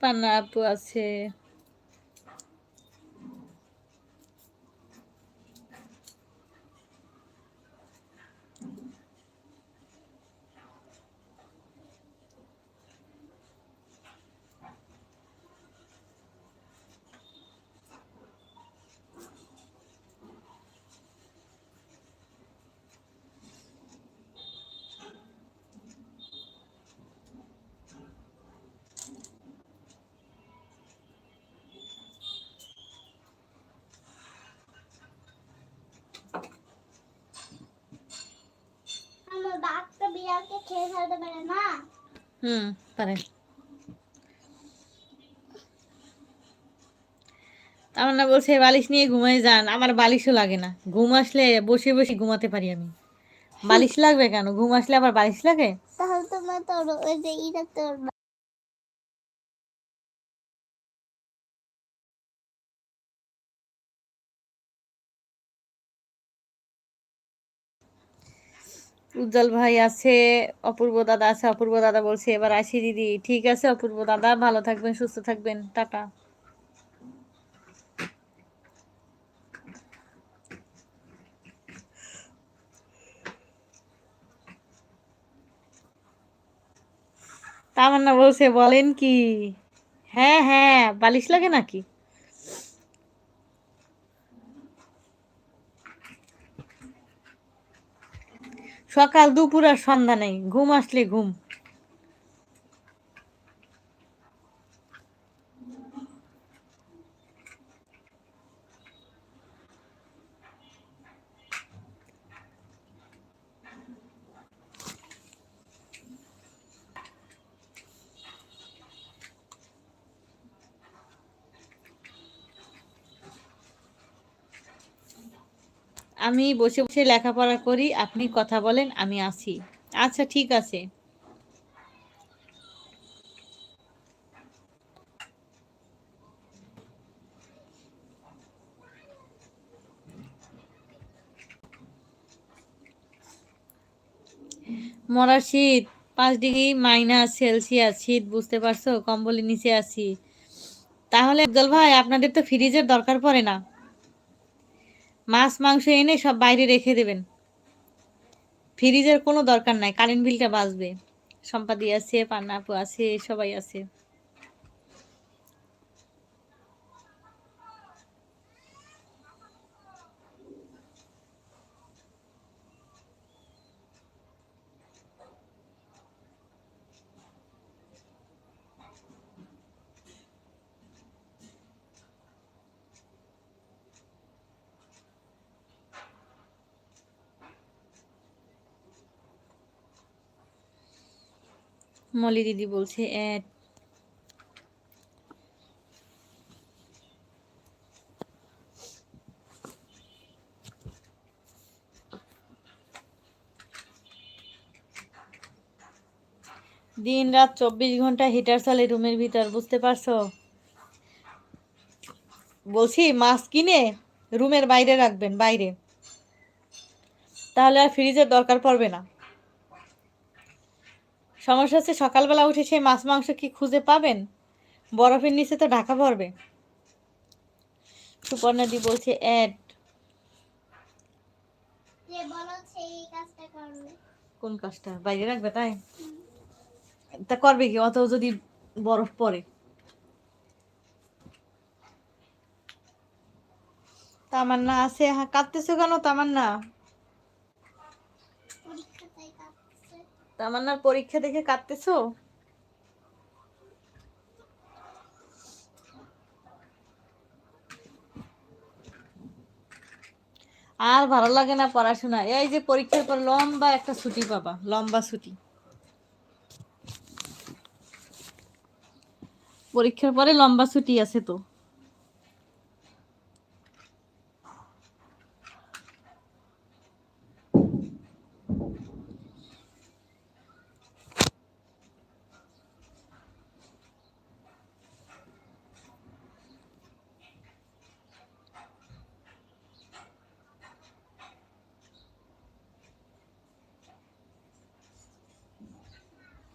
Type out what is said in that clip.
পান্না আপু আছে ফেলতে না বলছে, বালিশ নিয়ে ঘুমাই যান। আমার বালিশও লাগে না। ঘুম আসলে বসে বসে ঘুমাতে পারি আমি। বালিশ লাগবে কেন? ঘুম আসলে আবার বালিশ লাগে? তাহলে তোমার তোর ওই যে ইটা তোর উজ্জ্বল ভাই আছে, অপূর্ব দাদা আছে, অপূর্ব দাদা বলছে, এবার আসি দিদি। ঠিক আছে, অপূর্ব দাদা, ভালো থাকবেন, সুস্থ থাকবেন। টাটা। তামান্না বলছে, বলেন কি? হ্যাঁ হ্যাঁ বালিশ লাগে নাকি? সকাল দুপুর আর সন্ধ্যা নেই। ঘুম আসলে ঘুম। আমি বসে বসে লেখাপড়া করি, আপনি কথা বলেন, আমি আছি। আচ্ছা ঠিক আছে। মরা শীত, পাঁচ ডিগ্রি মাইনাস সেলসিয়াস শীত, বুঝতে পারছ? কম্বলের নিচে আছি। তাহলে ভাই, আপনাদের তো ফ্রিজের দরকার পড়ে না। মাছ, মাংস এনে সব বাইরে রেখে দেবেন। ফ্রিজের কোনো দরকার নাই, কারেন্ট বিলটা বাঁচবে। সম্পাদি আছে পান্নাপু আছে, সবাই আছে। মলি দিদি বলছে, অ্যাড। দিন রাত চব্বিশ ঘণ্টা হিটার চলে রুমের ভিতর, বুঝতে পারছ? বলছি মাছ কিনে রুমের বাইরে রাখবেন, বাইরে। তাহলে আর ফ্রিজের দরকার পড়বে না। সমস্যা হচ্ছে সকালবেলা উঠে সেই মাছ মাংস কি খুঁজে পাবেন? বরফের নিচে তো ঢাকা পড়বে। সুপর্ণাদি বলছে অ্যাড। কোন কাজটা? বাইরে রাখবে তাই? তা করবে কি? অত যদি বরফ পড়ে। তামান্না আছে হ্যাঁ কাঁদতেছো কেন তামান্না পরীক্ষা তাই কাটছে তামান্নার পরীক্ষা দেখে কাঁদতেছো? আর ভালো লাগে না পড়াশোনা। এই যে পরীক্ষার পর লম্বা একটা ছুটি পাবা, লম্বা ছুটি। পরীক্ষার পরে লম্বা ছুটি আছে তো।